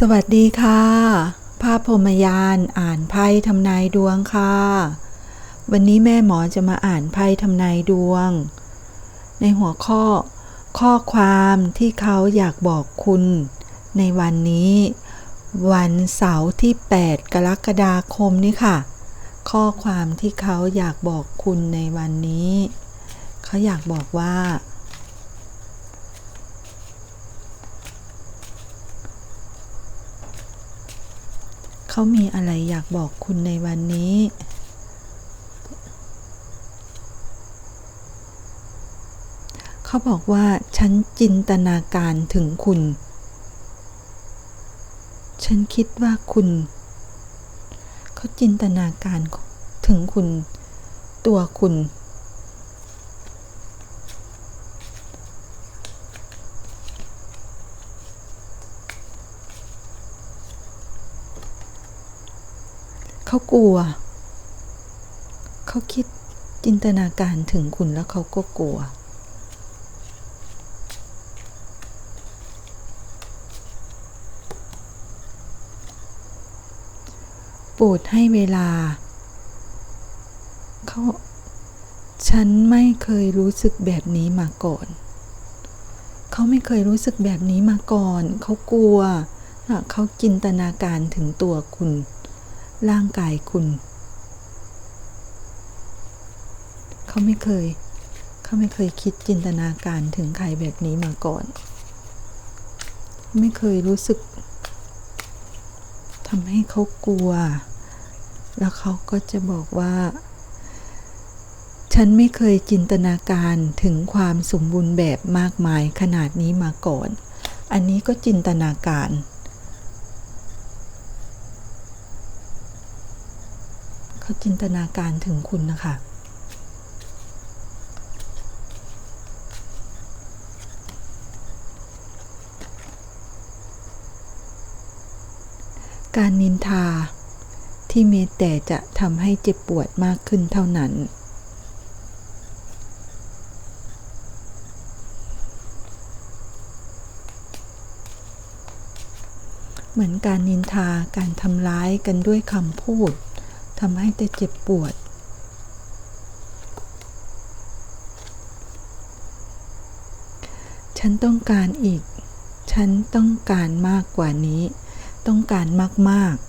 สวัสดีค่ะ ภาพพรมยานอ่านไพ่ทำนายดวงค่ะ วันนี้แม่หมอจะมาอ่านไพ่ทำนายดวง ในหัวข้อ ข้อความที่เขาอยากบอกคุณ ในวันนี้ วันเสาร์ที่ 8 กรกฎาคมนี่ค่ะ ข้อความที่เขาอยากบอกคุณในวันนี้ เขาอยากบอกว่า เขามีอะไรอยากบอกคุณในวันนี้ เขาบอกว่า ฉันจินตนาการถึงคุณ ฉันคิดว่าคุณ เขาจินตนาการถึงคุณ ตัวคุณ เขากลัว เขาคิดจินตนาการถึงคุณแล้วเขาก็กลัว โปรดให้เวลา เขา ฉันไม่เคยรู้สึกแบบนี้มาก่อน เขาไม่เคยรู้สึกแบบนี้มาก่อน เขากลัว เขาจินตนาการถึงตัวคุณ ร่างกายคุณ เขาไม่เคย เขาไม่เคยคิดจินตนาการถึงใครแบบนี้มาก่อน ไม่เคยรู้สึกทำให้เขากลัว แล้วเขาก็จะบอกว่า ฉันไม่เคยจินตนาการถึงความสมบูรณ์แบบมากมายขนาดนี้มาก่อน อันนี้ก็จินตนาการ เขาจินตนาการถึงคุณนะคะ การนินทาที่มีแต่จะทำให้เจ็บปวดมากขึ้นเท่านั้น เหมือนการนินทาการทำร้ายกันด้วยคำพูด ทำให้แต่เจ็บปวด ฉันต้องการอีก ฉันต้องการมากกว่านี้ ต้องการมากๆ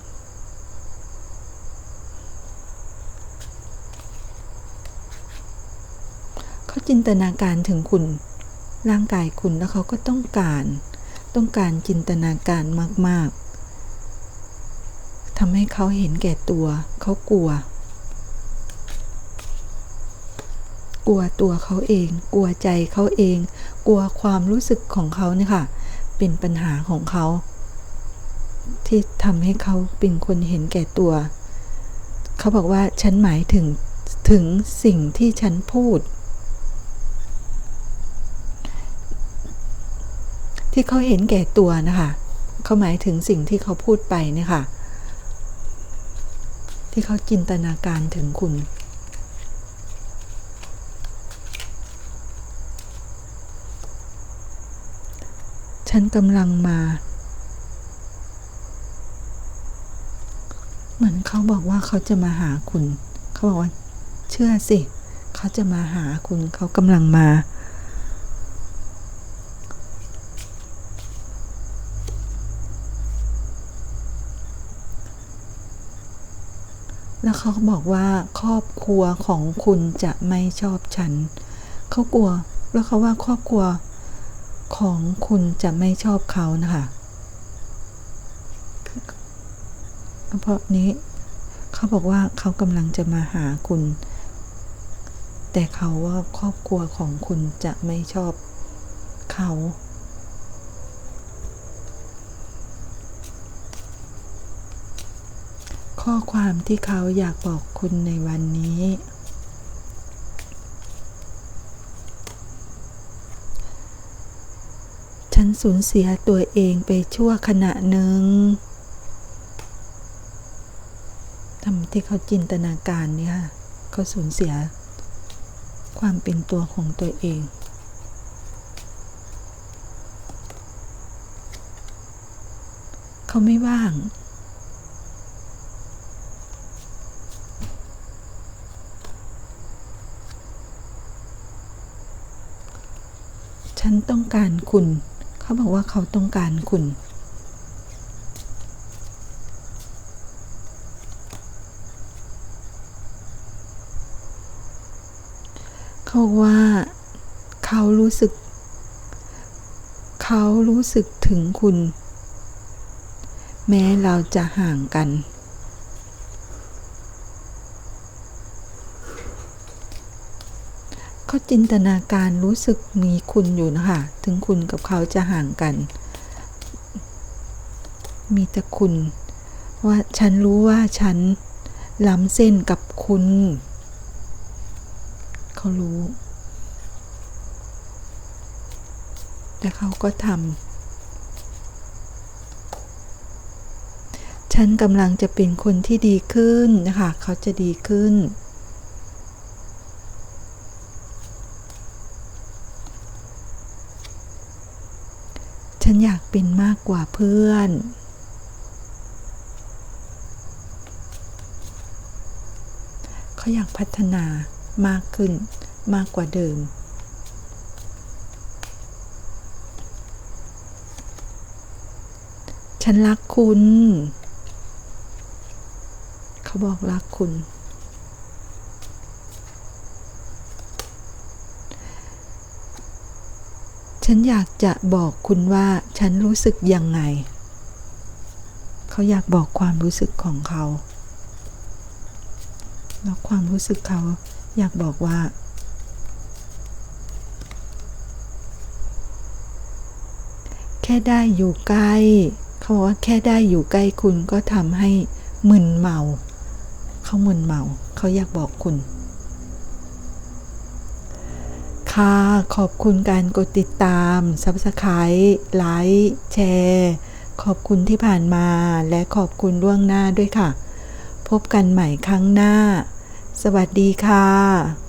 เขาจินตนาการถึงคุณ ร่างกายคุณแล้วเขาก็ต้องการ ต้องการจินตนาการมาก ๆ ทำให้เขาเห็นแก่ตัว เขากลัว กลัวตัวเขาเอง กลัวใจเขาเอง กลัวความรู้สึกของเขาเนี่ยค่ะ เป็นปัญหาของเขา ที่ทำให้เขาเป็นคนเห็นแก่ตัว เขาบอกว่าฉันหมายถึงถึงสิ่งที่ฉันพูด ที่เขาเห็นแก่ตัวนะคะเขาหมายถึงสิ่งที่เขาพูดไปเนี่ยค่ะ ที่เขาจินตนาการถึงคุณ ฉันกำลังมา เหมือนเขาบอกว่าเขาจะมาหาคุณ เขาบอกว่า เชื่อสิ เขาจะมาหาคุณ เขากำลังมา แล้ว เขาบอกว่าครอบครัวของคุณจะไม่ชอบฉัน เขากลัว แล้วเขาว่าครอบครัวของคุณจะไม่ชอบเขานะคะเพราะนี้เขาบอกว่าเขากำลังจะมาหาคุณ แต่เขาว่าครอบครัวของคุณจะไม่ชอบเขา ข้อความที่เขาอยากบอกคุณในวันนี้ ฉันสูญเสียตัวเองไปชั่วขณะหนึ่งทำที่เขาจินตนาการเนี่ยค่ะเขาสูญเสีย ความเป็นตัวของตัวเองเขาไม่ว่าง ฉันต้องการคุณ เขาบอกว่าเขาต้องการคุณ เขาว่า เขารู้สึก เขารู้สึกถึงคุณ แม้เราจะห่างกัน เขาจินตนาการรู้สึกมีคุณอยู่นะคะ ถึงคุณกับเขาจะห่างกัน มีแต่คุณ ว่าฉันรู้ว่าฉันล้ำเส้นกับคุณ เขารู้ แต่เขาก็ทำ ฉันกำลังจะเป็นคนที่ดีขึ้นนะคะ เขาจะดีขึ้น ฉันอยาก เป็นมากกว่าเพื่อน เขาอยากพัฒนามากขึ้นมากกว่าเดิม ฉันรักคุณ เขาบอกรักคุณ ฉันอยากจะบอกคุณว่าฉันรู้สึกยังไง เขาอยากบอกความรู้สึกของเขา แล้วความรู้สึกเขาอยากบอกว่า แค่ได้อยู่ใกล้ เขาบอกว่าแค่ได้อยู่ใกล้คุณก็ทำให้มึนเมา เขามึนเมา เขาอยากบอกคุณ ค่ะ ขอบคุณการกดติดตาม Subscribe ไลค์แชร์ขอบคุณที่ผ่านมาและขอบคุณล่วงหน้าด้วยค่ะ พบกันใหม่ครั้งหน้า สวัสดีค่ะ